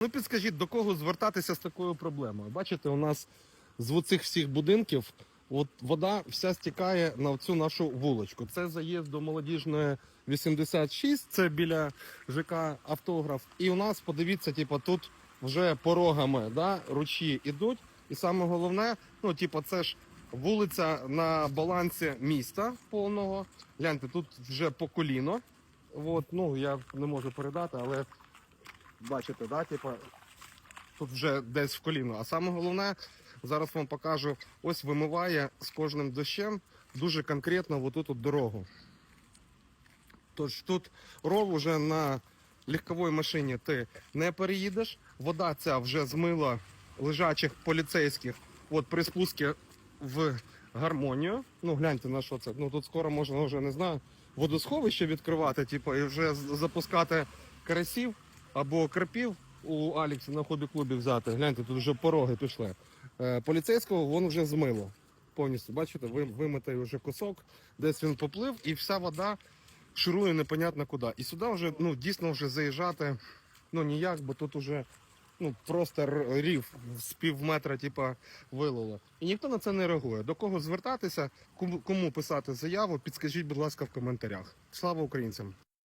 Ну підскажіть, до кого звертатися з такою проблемою? Бачите, у нас з оцих всіх будинків от вода вся стікає на цю нашу вулочку. Це заїзд до молодіжної 86, це біля ЖК автограф. І у нас, подивіться, типу, тут вже порогами да, ручі ідуть. І саме головне, ну, типу, це ж вулиця на балансі міста повного. Гляньте, тут вже по коліно. От, ну, я не можу передати, але бачите, да, типу, тут вже десь в коліно. А саме головне, зараз вам покажу, ось вимиває з кожним дощем дуже конкретно отут от дорогу. Тож тут ров уже на легковій машині ти не переїдеш. Вода ця вже змила лежачих поліцейських от при спуску в гармонію. Ну гляньте на що це. Ну тут скоро можна вже не знаю, водосховище відкривати, типу, і вже запускати карасів або крапів у Аліксі на хобі-клубі взяти. Гляньте, тут вже пороги пішли. Е, поліцейського воно вже змило. Повністю, бачите, ви- вимитий вже кусок, десь він поплив, і вся вода ширує непонятно куди. І сюди вже ну, дійсно вже заїжджати ну ніяк, бо тут уже ну, просто рів з пів метра типа, вилило. І ніхто на це не реагує. До кого звертатися, кому писати заяву, підскажіть, будь ласка, в коментарях. Слава українцям!